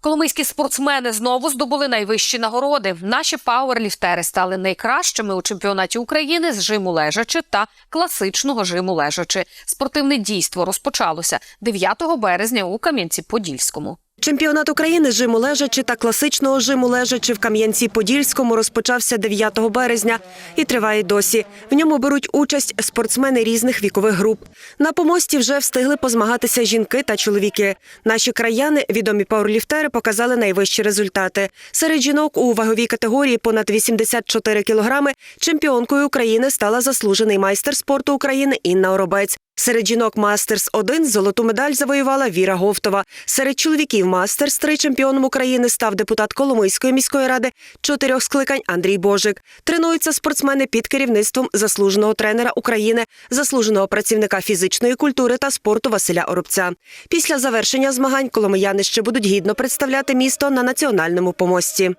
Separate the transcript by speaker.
Speaker 1: Коломийські спортсмени знову здобули найвищі нагороди. Наші пауерліфтери стали найкращими у чемпіонаті України з жиму лежачи та класичного жиму лежачи. Спортивне дійство розпочалося 9 березня у Кам'янці-Подільському.
Speaker 2: Чемпіонат України жиму лежачи та класичного жиму лежачи в Кам'янці-Подільському розпочався 9 березня і триває досі. В ньому беруть участь спортсмени різних вікових груп. На помості вже встигли позмагатися жінки та чоловіки. Наші краяни, відомі пауерліфтери, показали найвищі результати. Серед жінок у ваговій категорії понад 84 кілограми чемпіонкою України стала заслужений майстер спорту України Інна Оробець. Серед жінок Мастерс 1 золоту медаль завоювала Віра Говтова. Серед чоловіків Мастерс 3 чемпіоном України став депутат Коломийської міської ради чотирьох скликань Андрій Божик. Тренуються спортсмени під керівництвом заслуженого тренера України, заслуженого працівника фізичної культури та спорту Василя Оробця. Після завершення змагань коломияни ще будуть гідно представляти місто на національному помості.